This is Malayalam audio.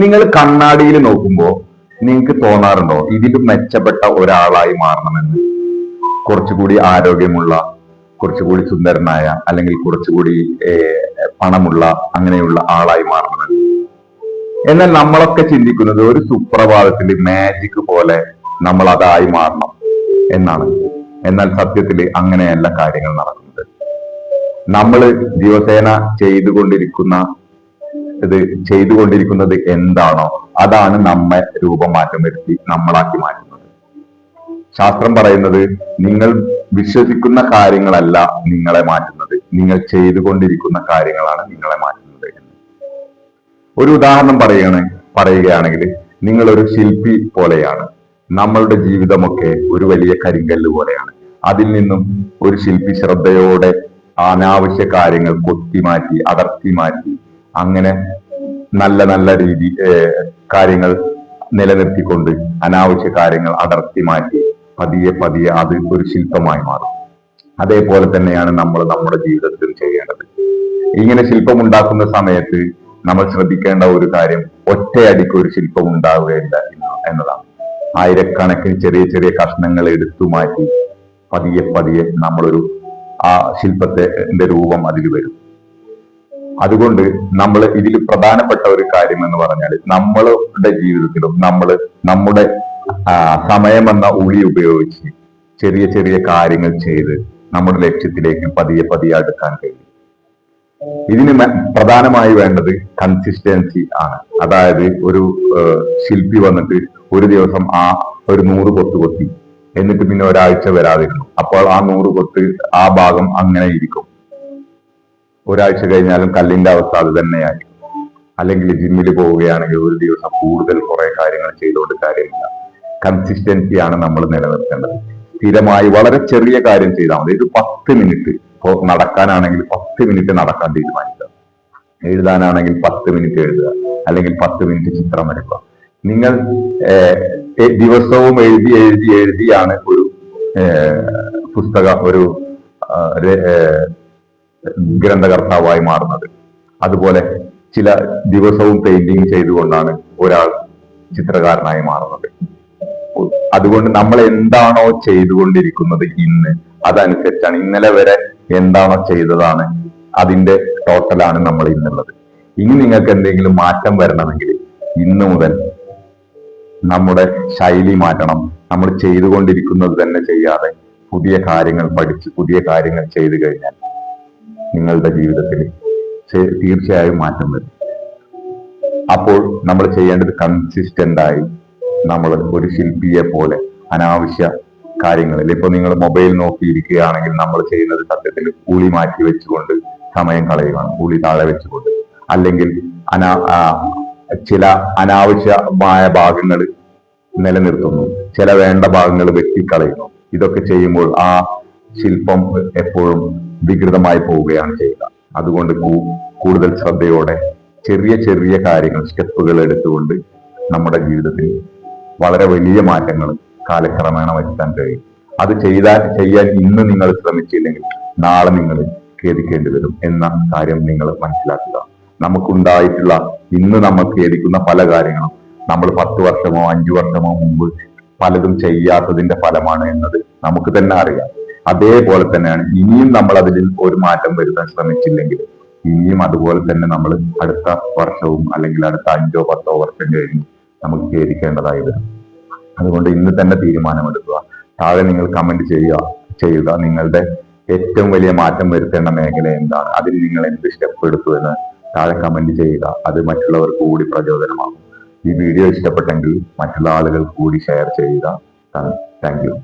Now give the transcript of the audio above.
നിങ്ങൾ കണ്ണാടിയിൽ നോക്കുമ്പോ നിങ്ങൾക്ക് തോന്നാറുണ്ടോ? ഇതിലും മെച്ചപ്പെട്ട ഒരാളായി മാറണമെന്ന്. കുറച്ചുകൂടി ആരോഗ്യമുള്ള കുറച്ചുകൂടി സുന്ദരനായ അല്ലെങ്കിൽ കുറച്ചുകൂടി പണമുള്ള അങ്ങനെയുള്ള ആളായി മാറണമെന്ന്. എന്നാൽ നമ്മളൊക്കെ ചിന്തിക്കുന്നത് ഒരു സുപ്രഭാതത്തിൽ മാജിക് പോലെ നമ്മൾ അതായി മാറണം എന്നാണ്. എന്നാൽ സത്യത്തിൽ അങ്ങനെയല്ല കാര്യങ്ങൾ നടക്കുന്നത്. നമ്മൾ ദിവസേന ചെയ്തുകൊണ്ടിരിക്കുന്ന ഇത് ചെയ്തുകൊണ്ടിരിക്കുന്നത് എന്താണോ അതാണ് നമ്മെ രൂപമാറ്റം വരുത്തി നമ്മളാക്കി മാറ്റുന്നത്. ശാസ്ത്രം പറയുന്നത് നിങ്ങൾ വിശ്വസിക്കുന്ന കാര്യങ്ങളല്ല നിങ്ങളെ മാറ്റുന്നത്. നിങ്ങൾ ചെയ്തുകൊണ്ടിരിക്കുന്ന കാര്യങ്ങളാണ് നിങ്ങളെ മാറ്റുന്നത് ഒരു ഉദാഹരണം പറയുകയാണ് പറയുകയാണെങ്കിൽ നിങ്ങൾ ഒരു ശില്പി പോലെയാണ്. നമ്മളുടെ ജീവിതമൊക്കെ ഒരു വലിയ കരിങ്കല്ല് പോലെയാണ്. അതിൽ നിന്നും ഒരു ശില്പി ശ്രദ്ധയോടെ അനാവശ്യ കാര്യങ്ങൾ കൊത്തി മാറ്റി അടർത്തി മാറ്റി അങ്ങനെ നല്ല നല്ല രീതി കാര്യങ്ങൾ നിലനിർത്തിക്കൊണ്ട് അനാവശ്യ കാര്യങ്ങൾ അടർത്തി മാറ്റി പതിയെ പതിയെ അത് ഒരു ശില്പമായി മാറും. അതേപോലെ തന്നെയാണ് നമ്മൾ നമ്മുടെ ജീവിതത്തിൽ ചെയ്യേണ്ടത്. ഇങ്ങനെ ശില്പം ഉണ്ടാക്കുന്ന സമയത്ത് നമ്മൾ ശ്രദ്ധിക്കേണ്ട ഒരു കാര്യം ഒറ്റയടിക്ക് ഒരു ശില്പം ഉണ്ടാവുകയില്ല എന്ന് എന്നതാണ്. ആയിരക്കണക്കിന് ചെറിയ ചെറിയ കഷ്ണങ്ങൾ എടുത്തു മാറ്റി പതിയെ പതിയെ നമ്മളൊരു ആ ശില്പത്തിന്റെ രൂപം അതിൽ വരും. അതുകൊണ്ട് നമ്മൾ ഇതിൽ പ്രധാനപ്പെട്ട ഒരു കാര്യം എന്ന് പറഞ്ഞാൽ നമ്മളുടെ ജീവിതത്തിലും നമ്മൾ നമ്മുടെ സമയമെന്ന ഉളി ഉപയോഗിച്ച് ചെറിയ ചെറിയ കാര്യങ്ങൾ ചെയ്ത് നമ്മുടെ ലക്ഷ്യത്തിലേക്ക് പതിയെ പതിയെ അടുക്കാൻ കഴിയും. ഇതിന് പ്രധാനമായി വേണ്ടത് കൺസിസ്റ്റൻസി ആണ്. അതായത് ഒരു ശില്പി വന്നിട്ട് ഒരു ദിവസം ആ ഒരു നൂറ് കൊത്ത് കൊത്തി എന്നിട്ട് പിന്നെ ഒരാഴ്ച വരാതിരുന്നു. അപ്പോൾ ആ നൂറ് കൊത്ത് ആ ഭാഗം അങ്ങനെ ഇരിക്കും. ഒരാഴ്ച കഴിഞ്ഞാലും കല്ലിന്റെ അവസ്ഥ അത് തന്നെയായിരിക്കും അല്ലെങ്കിൽ ജിമ്മിൽ പോവുകയാണെങ്കിൽ ഒരു ദിവസം കൂടുതൽ കുറെ കാര്യങ്ങൾ ചെയ്തുകൊണ്ട് കാര്യമില്ല. കൺസിസ്റ്റൻസി ആണ് നമ്മൾ നിലനിർത്തേണ്ടത്. സ്ഥിരമായി വളരെ ചെറിയ കാര്യം ചെയ്താൽ മതി. ഒരു പത്ത് മിനിറ്റ് ഇപ്പോ നടക്കാനാണെങ്കിൽ പത്ത് മിനിറ്റ് നടക്കാൻ തീരുമാനിക്കുക. എഴുതാനാണെങ്കിൽ പത്ത് മിനിറ്റ് എഴുതുക. അല്ലെങ്കിൽ പത്ത് മിനിറ്റ് ചിത്രം വരയ്ക്കുക. നിങ്ങൾ ദിവസവും എഴുതി എഴുതി എഴുതിയാണ് ഒരു പുസ്തകം ഒരു ഗ്രന്ഥകർത്താവായി മാറുന്നത്. അതുപോലെ ചില ദിവസവും പെയിന്റിങ് ചെയ്തുകൊണ്ടാണ് ഒരാൾ ചിത്രകാരനായി മാറുന്നത്. അതുകൊണ്ട് നമ്മൾ എന്താണോ ചെയ്തുകൊണ്ടിരിക്കുന്നത് ഇന്ന് അതനുസരിച്ചാണ്. ഇന്നലെ വരെ എന്താണോ ചെയ്തതാണ് അതിന്റെ ടോട്ടലാണ് നമ്മൾ ഇന്നുള്ളത്. ഇനി നിങ്ങൾക്ക് എന്തെങ്കിലും മാറ്റം വരണമെങ്കിൽ ഇന്ന് മുതൽ നമ്മുടെ ശൈലി മാറ്റണം. നമ്മൾ ചെയ്തുകൊണ്ടിരിക്കുന്നത് തന്നെ ചെയ്യാതെ പുതിയ കാര്യങ്ങൾ പഠിച്ച് പുതിയ കാര്യങ്ങൾ ചെയ്തു കഴിഞ്ഞാൽ നിങ്ങളുടെ ജീവിതത്തിൽ തീർച്ചയായും മാറ്റം വരും. അപ്പോൾ നമ്മൾ ചെയ്യേണ്ടത് കൺസിസ്റ്റന്റ് ആയി നമ്മൾ ഒരു ശില്പിയെ പോലെ അനാവശ്യ കാര്യങ്ങളിൽ ഇപ്പൊ നിങ്ങൾ മൊബൈൽ നോക്കിയിരിക്കുകയാണെങ്കിൽ നമ്മൾ ചെയ്യുന്നത് സത്യത്തിൽ കൂലി മാറ്റി വെച്ചുകൊണ്ട് സമയം കളയുകയാണ് കൂലി താഴെ വെച്ചുകൊണ്ട്. അല്ലെങ്കിൽ അനാ ചില അനാവശ്യമായ ഭാഗങ്ങൾ നിലനിർത്തുന്നു ചില വേണ്ട ഭാഗങ്ങൾ വെട്ടിക്കളയുന്നു. ഇതൊക്കെ ചെയ്യുമ്പോൾ ആ ശില്പം എപ്പോഴും വികൃതമായി പോവുകയാണ് ചെയ്യുക. അതുകൊണ്ട് കൂടുതൽ ശ്രദ്ധയോടെ ചെറിയ ചെറിയ കാര്യങ്ങൾ സ്റ്റെപ്പുകൾ എടുത്തുകൊണ്ട് നമ്മുടെ ജീവിതത്തിൽ വളരെ വലിയ മാറ്റങ്ങൾ കാലക്രമേണ വരുത്താൻ കഴിയും. അത് ചെയ്താൽ ചെയ്യാൻ ഇന്ന് നിങ്ങൾ ശ്രമിച്ചില്ലെങ്കിൽ നാളെ നിങ്ങൾ ഖേദിക്കേണ്ടി വരും എന്ന കാര്യം നിങ്ങൾ മനസ്സിലാക്കുക. നമുക്കുണ്ടായിട്ടുള്ള ഇന്ന് നമ്മൾ ഖേദിക്കുന്ന പല കാര്യങ്ങളും നമ്മൾ പത്ത് വർഷമോ അഞ്ചു വർഷമോ മുമ്പ് പലതും ചെയ്യാത്തതിന്റെ ഫലമാണ് എന്നത് നമുക്ക് തന്നെ അറിയാം. അതേപോലെ തന്നെയാണ്. ഇനിയും നമ്മൾ അതിൽ ഒരു മാറ്റം വരുത്താൻ ശ്രമിച്ചില്ലെങ്കിൽ ഇനിയും അതുപോലെ തന്നെ നമ്മൾ അടുത്ത വർഷവും അല്ലെങ്കിൽ അടുത്ത അഞ്ചോ പത്തോ വർഷം കഴിഞ്ഞ് നമുക്ക് ഖേദിക്കേണ്ടതായി വരും. അതുകൊണ്ട് ഇന്ന് തന്നെ തീരുമാനമെടുക്കുക. താഴെ നിങ്ങൾ കമന്റ് ചെയ്യുക ചെയ്യുക നിങ്ങളുടെ ഏറ്റവും വലിയ മാറ്റം വരുത്തേണ്ട മേഖല എന്താണ്? അതിൽ നിങ്ങൾ എന്ത് സ്റ്റെപ്പ് എടുത്തു എന്ന് താഴെ കമന്റ് ചെയ്യുക. അത് മറ്റുള്ളവർക്ക് കൂടി പ്രചോദനമാകും. ഈ വീഡിയോ ഇഷ്ടപ്പെട്ടെങ്കിൽ മറ്റുള്ള ആളുകൾ കൂടി ഷെയർ ചെയ്യുക. Thank you